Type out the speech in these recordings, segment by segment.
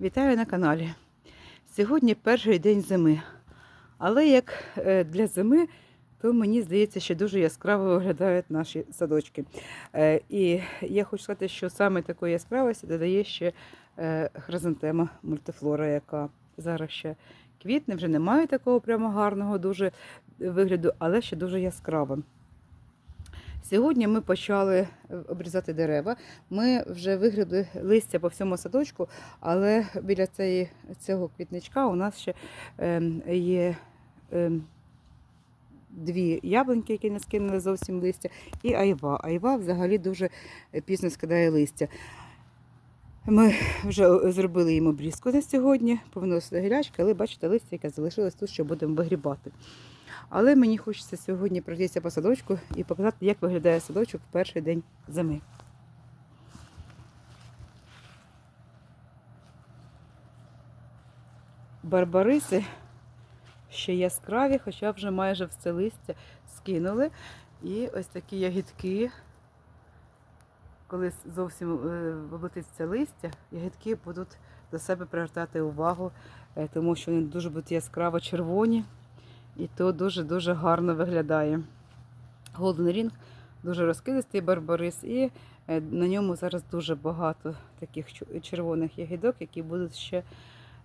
Вітаю на каналі. Сьогодні перший день зими. Але як е, для зими, то мені здається, що дуже яскраво виглядають наші садочки. Е, І я хочу сказати, що саме такої яскравості додає ще е, хризантема мультифлора, яка зараз ще квітне, вже немає такого прямо гарного дуже вигляду, але ще дуже яскрава. Сьогодні ми почали е, обрізати дерева. Ми вже вигребли листя по всьому садочку, але біля цієї, цього квітничка у нас ще ем, є ем, дві яблуньки, які не скинули зовсім листя, і айва. Айва взагалі дуже пізно скидає листя. Ми вже зробили їм обрізку на сьогодні, повиносили гілячки, але бачите, листя, яке залишилось тут, що будемо вигрібати. Але мені хочеться сьогодні пройтися по садочку і показати, як виглядає садочок в перший день зими. Барбариси ще яскраві, хоча вже майже все листя скинули. І ось такі ягідки, коли зовсім е, облетиться листя, ягідки будуть до себе привертати увагу, е, тому що вони дуже будуть яскраво червоні. І то дуже-дуже гарно виглядає. Golden Ring дуже розкидистий барбарис, і е, на ньому зараз дуже багато таких червоних ягідок, які будуть ще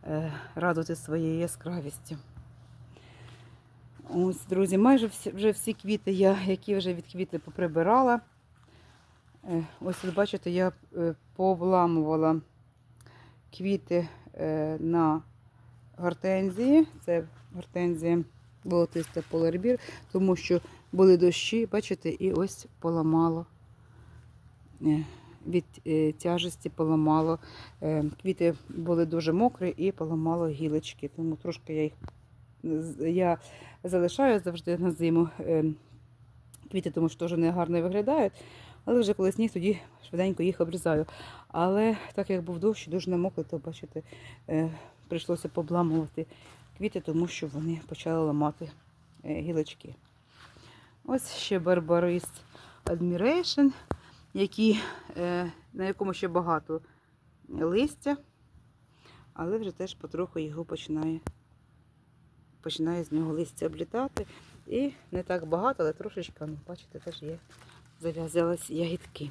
е, радувати своєю яскравістю. Ось, друзі, майже всі, вже всі квіти, я, які вже відквітли, поприбирала. Е, Ось, ви бачите, я пообламувала квіти на гортензії. Це гортензія болотиста поларбір, тому що були дощі, бачите, і ось поламало. Е, Від е, тяжесті поламало. Е, Квіти були дуже мокрі і поламало гілочки. Тому трошки я їх я залишаю завжди на зиму квіти, тому що теж не гарно виглядають. Але вже коли сніг, тоді швиденько їх обрізаю. Але так як був дощ, дуже намокли, то бачите, прийшлося побламувати квіти, тому що вони почали ламати е, гілочки. Ось ще Барбарис Admiration, який, е, на якому ще багато листя, але вже теж потроху його починає, починає з нього листя облітати. І не так багато, але трошечки, ну, бачите, теж є, зав'язались ягідки.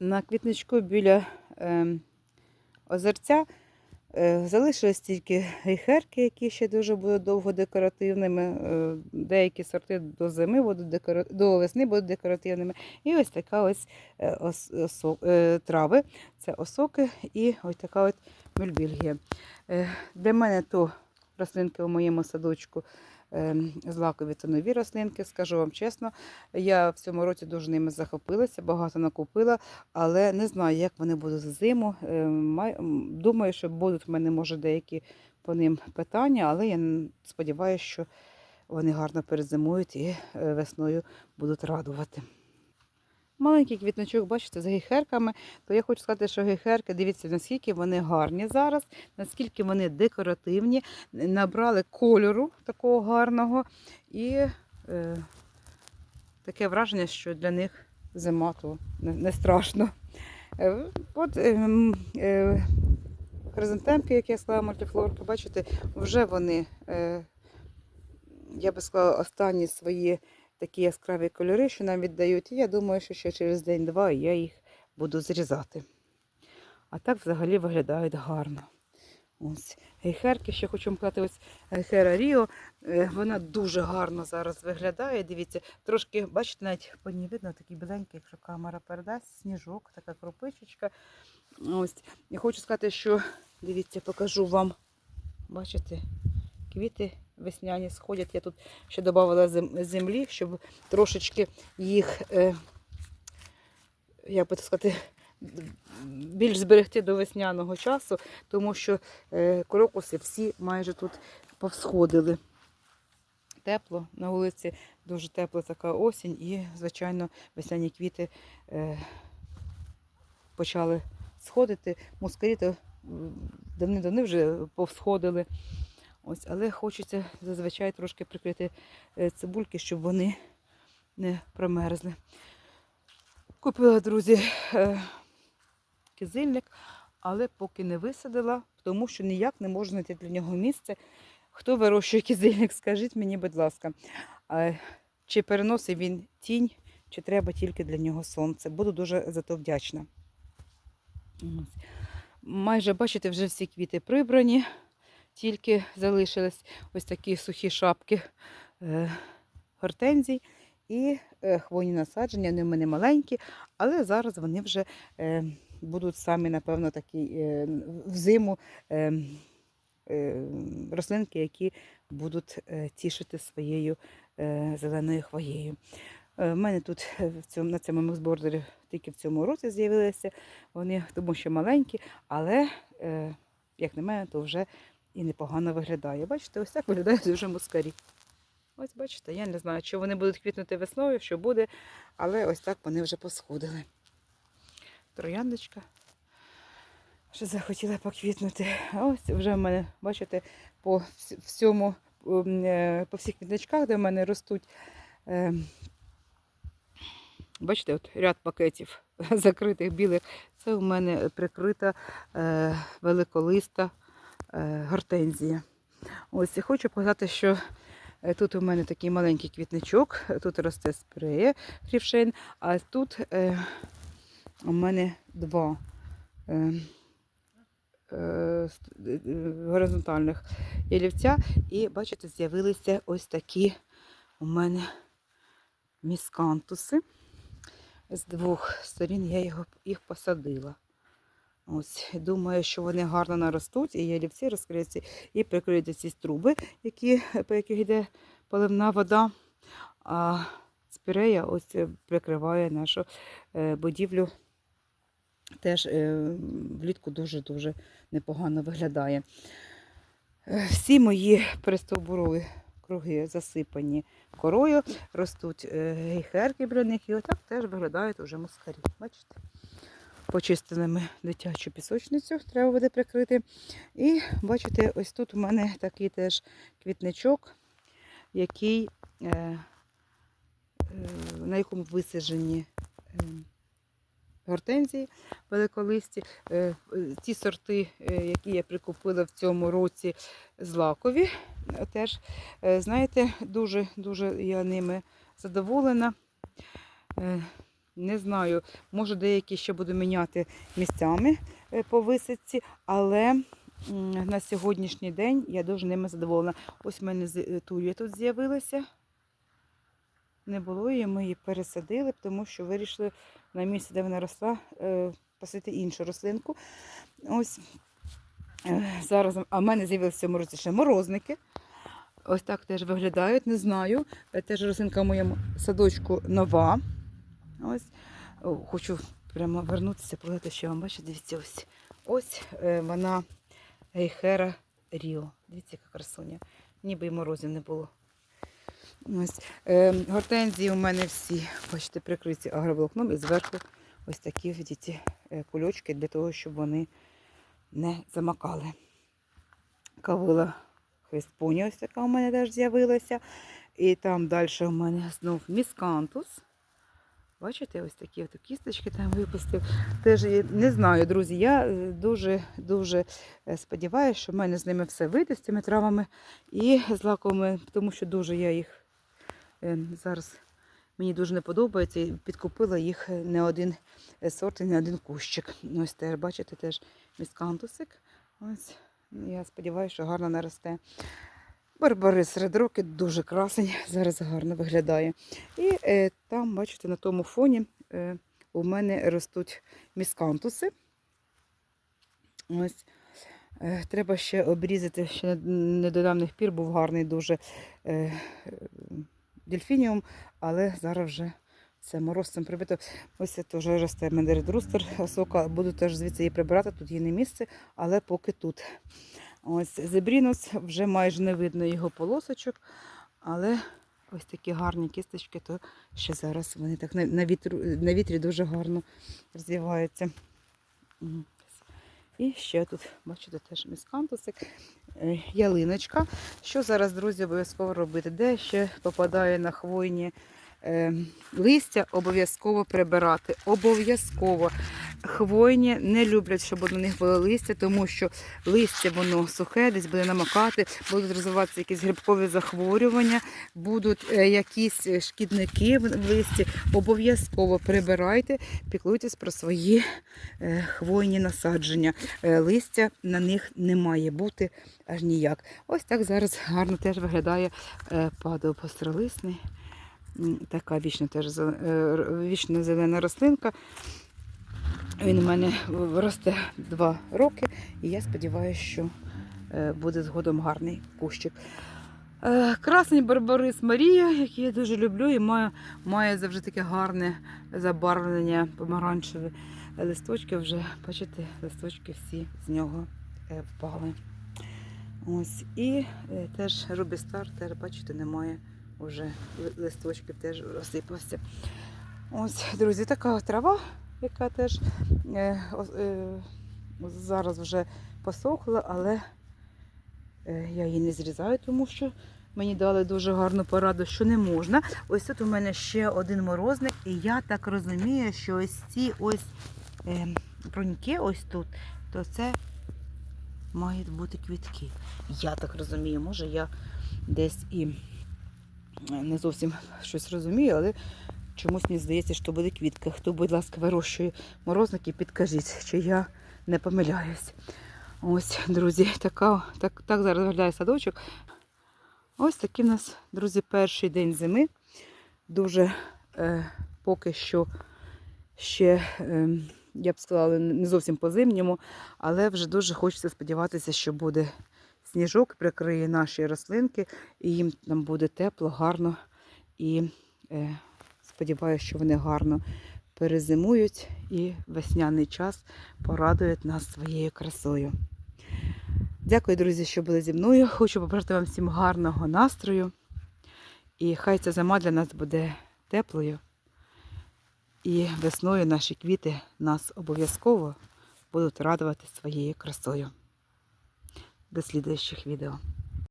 На квітничку біля ем, озерця е, залишились тільки гейхерки, які ще дуже будуть довго декоративними. Е, деякі сорти до зими будуть декора... до весни будуть декоративними. І ось така ось е, ос... осо... трави. Це осоки і ось така от мельбільгія. Е, для мене то рослинки у моєму садочку. Е, Злакові та рослинки, скажу вам чесно, я в цьому році дуже ними захопилася, багато накупила, але не знаю, як вони будуть зиму. Е, май- м, Думаю, що будуть в мене, може, деякі по ним питання, але я сподіваюся, що вони гарно перезимують і е, весною будуть радувати. Маленький квітничок, бачите, з гейхерками, то я хочу сказати, що гейхерки, дивіться, наскільки вони гарні зараз, наскільки вони декоративні, набрали кольору такого гарного. І е, таке враження, що для них зима то не, страшно. Е, От е, е, хризантемки, як я сказала, мультифлорки, бачите, вже вони, е, я би сказала, останні свої такі яскраві кольори, що нам віддають. І я думаю, що ще через день-два я їх буду зрізати. А так взагалі виглядають гарно. Ось гейхерки, ще хочу вам ось гейхера Ріо. Вона дуже гарно зараз виглядає. Дивіться, трошки, бачите, навіть по ній видно такий біленький, якщо камера передасть, сніжок, така кропичечка. Ось. І хочу сказати, що дивіться, покажу вам. Бачите, квіти весняні сходять. Я тут ще додавала землі, щоб трошечки їх, е, як би так сказати, більш зберегти до весняного часу, тому що е, крокуси всі майже тут повсходили. Тепло на вулиці, дуже тепла така осінь, і, звичайно, весняні квіти е, почали сходити. Мускарі то давни-давни вже повсходили. Ось, але хочеться зазвичай трошки прикрити е, цибульки, щоб вони не промерзли. Купила, друзі, е, кизильник, але поки не висадила, тому що ніяк не можу знайти для нього місце. Хто вирощує кизильник, скажіть мені, будь ласка, чи переносить він тінь, чи треба тільки для нього сонце. Буду дуже за то вдячна. Майже, бачите, вже всі квіти прибрані, тільки залишились ось такі сухі шапки е, гортензій і е, хвойні насадження. Вони в мене маленькі, але зараз вони вже е, будуть самі, напевно, такі е, рослинки, які будуть тішити своєю зеленою хвоєю. В мене тут в цьому, на цьому міксбордері тільки в цьому році з'явилися вони, тому що маленькі, але, як на мене, то вже і непогано виглядає. Бачите, ось так виглядає дуже мускарі. Ось бачите, я не знаю, чи вони будуть квітнути весною, що буде, але ось так вони вже посходили. Трояндочка. Що захотіла поквітнути. Ось вже в мене, бачите, по всьому, е, по всіх квітничках, де в мене ростуть. е, Бачите, от ряд пакетів закритих білих. Це у мене прикрита е, великолиста гортензія. Ось і хочу показати, що е, тут у мене такий маленький квітничок, тут росте спреє хрівшейн, а тут е, у мене два е, е, е, е, горизонтальних ялівця. І бачите, з'явилися ось такі у мене міскантуси. З двох сторін я їх посадила. Ось, думаю, що вони гарно наростуть, і ялівці розкриються і прикриються ці труби, які, по яких йде поливна вода. А спірея ось е, прикриває нашу е, будівлю. Теж е, влітку дуже-дуже непогано виглядає. Всі мої перестовбурові круги засипані корою, ростуть гейхерки біля них, і отак теж виглядають уже москарі. Бачите? Почистили ми дитячу пісочницю, треба буде прикрити. І бачите, ось тут у мене такий теж квітничок, який, е, е, на якому висаджені е, гортензії великолисті. Е, Ті сорти, е, які я прикупила в цьому році, злакові. е, Теж, е, знаєте, дуже, дуже я ними задоволена. Е, Не знаю, може деякі ще буду міняти місцями е, по висадці, але на сьогоднішній день я дуже ними задоволена. Ось в мене е, тут з'явилася. Не було її, ми її пересадили, тому що вирішили на місці, де вона росла, е, посадити іншу рослинку. Ось зараз, а в мене з'явилися в ще морозники. Ось так теж виглядають, не знаю. Теж рослинка в моєму садочку нова. Ось. Хочу прямо вернутися, показати, що вам бачите, дивіться, ось. Ось е, вона Гейхера Ріо. Дивіться, яка красуня. Ніби й морозів не було. Ось. Е, гортензії у мене всі, бачите, прикриті агроволокном і зверху ось такі видите, е, кульочки для того, щоб вони не замакали. Кавила хвестпоні ось така у мене теж з'явилася. І там далі у мене знов міскантус. Бачите, ось такі от кісточки там випустив. Теж не знаю, друзі. Я е, дуже дуже е, сподіваюся, що в мене з ними все вийде з цими травами і з лаковими, тому що дуже я їх е, зараз мені дуже не подобається. І підкупила їх не один е, сорт і не один кущик. Ось теж, бачите, теж міскантусик. Ось я сподіваюся, що гарно наросте. Барбарис редроки дуже красень, зараз гарно виглядає. І е, там, бачите, на тому фоні е, у мене ростуть міскантуси. Ось. Е, треба ще обрізати, ще не- недавних пір був гарний дуже е, е, дельфініум, але зараз вже все мороз цим прибито. Ось це теж росте мендеридрустер, сока. Буду теж звідси її прибирати, тут її не місце, але поки тут. Ось зебрінус, вже майже не видно його полосочок, але ось такі гарні кісточки, то ще зараз вони так на, вітру, на вітрі дуже гарно розвиваються. І ще тут, бачите, теж міскантусик, е, ялиночка. Що зараз, друзі, обов'язково робити? Де ще попадає на хвойні е, листя, обов'язково прибирати. Обов'язково. Хвойні не люблять, щоб на них було листя, тому що листя воно сухе, десь буде намокати, будуть розвиватися якісь грибкові захворювання, будуть е, якісь е, шкідники в листі. Обов'язково прибирайте, піклуйтесь про свої е, хвойні насадження. Листя на них не має бути аж ніяк. Ось так зараз гарно теж виглядає падопостролисний. Така вічно теж вічно зелена рослинка. Він у мене росте два роки, і я сподіваюся, що е, буде згодом гарний кущик. Е, Красний Барбарис Марія, який я дуже люблю, і має, має завжди таке гарне забарвлення помаранчеве. Листочки вже, бачите, листочки всі з нього е, впали. Ось. І теж Рубістар, теж, бачите, немає вже листочків, теж розсипався. Ось, друзі, така трава, яка теж е, е, зараз вже посохла, але е, я її не зрізаю, тому що мені дали дуже гарну пораду, що не можна. Ось тут у мене ще один морозник, і я так розумію, що ось ці ось е, бруньки ось тут, то це мають бути квітки. Я так розумію, може я десь і е, не зовсім щось розумію, але чомусь мені здається, що буде квітка. Хто, будь ласка, вирощує морозники, підкажіть, чи я не помиляюсь. Ось, друзі, така, так, так зараз виглядає садочок. Ось такий у нас, друзі, перший день зими. Дуже е, поки що ще, е, я б сказала, не зовсім по-зимньому, але вже дуже хочеться сподіватися, що буде сніжок, прикриє наші рослинки, і їм там буде тепло, гарно. І е, сподіваюся, що вони гарно перезимують і весняний час порадують нас своєю красою. Дякую, друзі, що були зі мною. Хочу побажати вам всім гарного настрою. І хай ця зима для нас буде теплою. І весною наші квіти нас обов'язково будуть радувати своєю красою. До слідуючих відео.